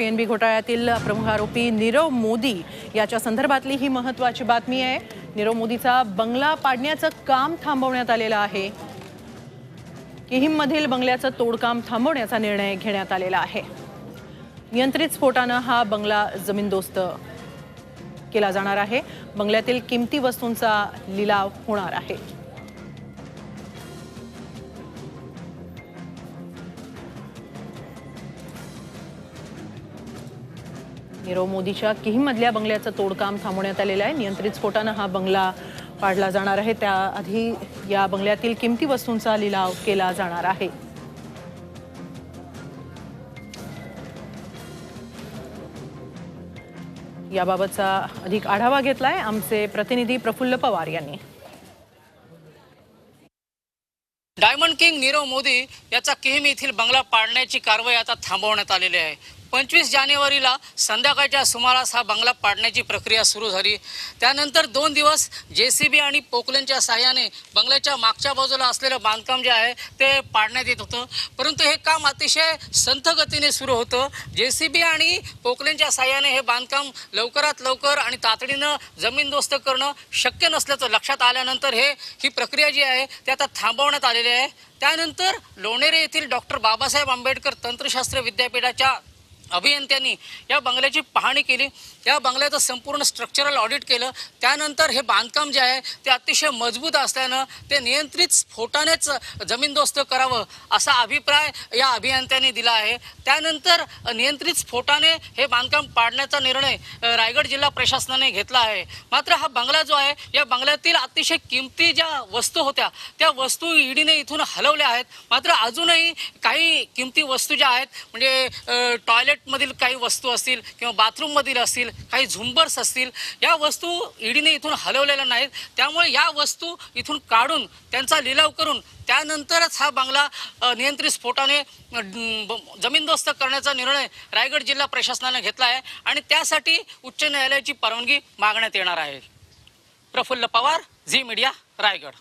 PNB घोटाळ्यातील प्रमुख आरोपी नीरव मोदी याच्या संदर्भातली ही महत्वाची बातमी आहे. नीरव मोदीचा बंगला पाडण्याचं काम थांबवण्यात आलेलं आहे. किहिममधील बंगल्याचं तोडकाम थांबवण्याचा निर्णय घेण्यात आलेला आहे. नियंत्रित स्फोटानं हा बंगला जमीनदोस्त केला जाणार आहे. बंगल्यातील किमती वस्तूंचा लिलाव होणार आहे. नीरव मोदीच्या किहीमधल्या बंगल्याचं तोडकाम थांबवण्यात आलेलं आहे. नियंत्रित स्फोटानं हा बंगला पाडला जाणार आहे. त्याआधी या बंगल्यातील किमती वस्तूंचा लिलाव केला जाणार आहे. याबाबतचा अधिक आढावा घेतलाय आमचे प्रतिनिधी प्रफुल्ल पवार यांनी. डायमंड किंग नीरव मोदी याचा किहीम येथील बंगला पाडण्याची कारवाई आता थांबवण्यात आलेली आहे. पंचवीस जानेवारीला संध्याकाळच्या सुमारास हा बंगला पाडण्याची प्रक्रिया सुरू झाली. त्यानंतर दोन दिवस जे सी बी आणि पोकलेनच्या साह्याने बंगल्याच्या मागच्या बाजूला असलेलं बांधकाम जे आहे ते पाडण्यात येत होतं. परंतु हे काम अतिशय संथ गतीने सुरू होतं. जे सी बी आणि पोकलेनच्या साह्याने हे बांधकाम लवकरात लवकर आणि तातडीनं जमीनदोस्त करणं शक्य नसल्याचं लक्षात आल्यानंतर हे ही प्रक्रिया जी आहे ती आता थांबवण्यात आलेली आहे. त्यानंतर लोणेरे येथील डॉक्टर बाबासाहेब आंबेडकर तंत्रशास्त्र विद्यापीठाच्या अभियंत्यांनी या बंगल्याची पाहणी केली. या बंगल्याचं संपूर्ण स्ट्रक्चरल ऑडिट केलं. त्यानंतर हे बांधकाम जे आहे ते अतिशय मजबूत असल्यानं ते नियंत्रित स्फोटानेच जमीनदोस्त करावं असा अभिप्राय या अभियंत्यांनी दिला आहे. त्यानंतर नियंत्रित स्फोटाने हे बांधकाम पाडण्याचा निर्णय रायगड जिल्हा प्रशासनाने घेतला आहे. मात्र हा बंगला जो आहे या बंगल्यातील अतिशय किमती ज्या वस्तू होत्या त्या वस्तू ईडीने इथून हलवल्या आहेत. मात्र अजूनही काही किमती वस्तू ज्या आहेत म्हणजे टॉयलेट टॉयलेटमधील काही वस्तू असतील किंवा बाथरूममधील असतील काही झुंबर्स असतील या वस्तू ईडीने इथून हलवलेल्या नाहीत. त्यामुळे या वस्तू इथून काढून त्यांचा लिलाव करून त्यानंतरच हा बंगला नियंत्रित स्फोटाने ब- जमीनदोस्त करण्याचा निर्णय रायगड जिल्हा प्रशासनाने घेतला आहे आणि त्यासाठी उच्च न्यायालयाची परवानगी मागण्यात येणार आहे. Praful Pawar Zee media Raigad.